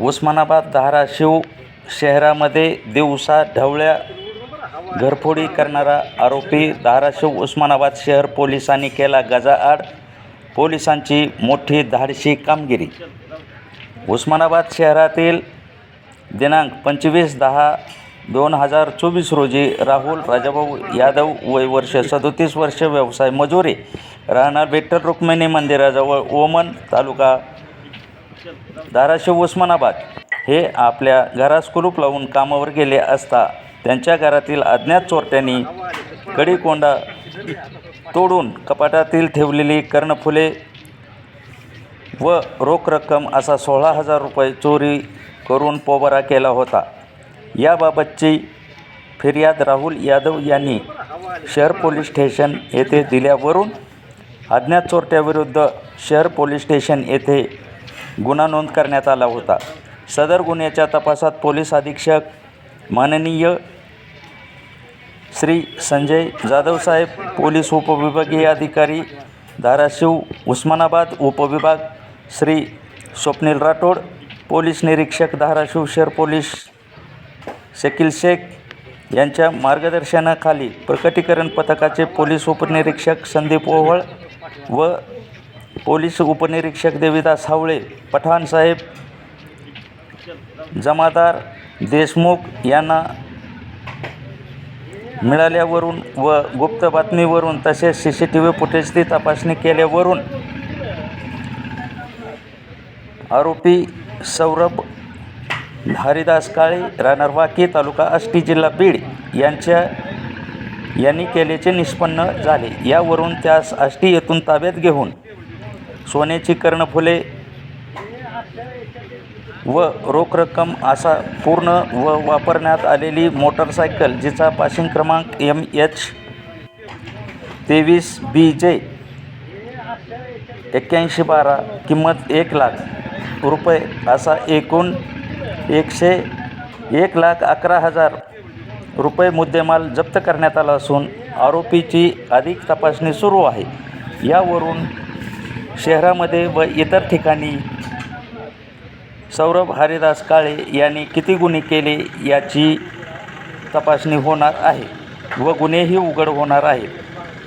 उस्मानाबाद धाराशिव शहरामध्ये दिवसा ढवळ्या घरफोडी करणारा आरोपी धाराशिव उस्मानाबाद शहर पोलिसांनी केला गजाआड. पोलिसांची मोठी धाडशी कामगिरी. उस्मानाबाद शहरातील दिनांक पंचवीस दहा दोन हजार चोवीस रोजी राहुल राजाभाऊ यादव वय वर्ष सदोतीस वर्ष व्यवसाय मजुरी राहणार विठ्ठल रुक्मिणी मंदिराजवळ ओमन तालुका धाराशिव उस्मानाबाद हे आपल्या घरास कुलूप लावून कामावर गेले असता त्यांच्या घरातील अज्ञात चोरट्यांनी कडीकोंडा तोडून कपाटातील ठेवलेली कर्णफुले व रोख रक्कम असा सोळा हजार रुपये चोरी करून पोबारा केला होता. याबाबतची फिर्याद राहुल यादव यांनी शहर पोलीस स्टेशन येथे दिल्यावरून अज्ञात चोरट्याविरुद्ध शहर पोलीस स्टेशन येथे गुन्हा नोंद करण्यात आला होता. सदर गुन्ह्याच्या तपासात पोलीस अधीक्षक माननीय श्री संजय जाधवसाहेब पोलीस उपविभागीय अधिकारी धाराशिव उस्मानाबाद उपविभाग श्री स्वप्नील राठोड पोलीस निरीक्षक धाराशिव शहर पोलीस शकील शेख यांच्या मार्गदर्शनाखाली प्रकटीकरण पथकाचे पोलीस उपनिरीक्षक संदीप ओवळ व पोलीस उपनिरीक्षक देविदास हावळे पठाणसाहेब जमादार देशमुख यांना मिळाल्यावरून व गुप्त बातमीवरून तसेच सी सी टी व्ही फुटेजची तपासणी केल्यावरून आरोपी सौरभ हरिदास काळे राहणार वाकी तालुका आष्टी जिल्हा बीड यांच्या यांनी केल्याचे निष्पन्न झाले. यावरून त्यास आष्टी येथून ताब्यात घेऊन सोन्याची कर्णफुले व रोख रक्कम असा पूर्ण व वापरण्यात आलेली मोटरसायकल जिचा पासिंग क्रमांक एम एच तेवीस बी जे एक्क्याऐंशी बारा किंमत एक लाख रुपये असा एकूण एकशे एक लाख अकरा हजार रुपये मुद्देमाल जप्त करण्यात आला असून आरोपीची अधिक तपासणी सुरू आहे. यावरून शहरामध्ये व इतर ठिकाणी सौरभ हरिदास काळे यांनी किती गुन्हे केले याची तपासणी होणार आहे व गुन्हेही उघड होणार आहेत.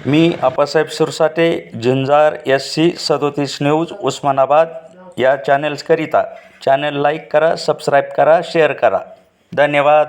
मी आप्पासाहेब सुरसाटे झुंजार एस सी सदोतीस न्यूज उस्मानाबाद या चॅनल्सकरिता चॅनल लाईक करा सबस्क्राईब करा शेअर करा. धन्यवाद.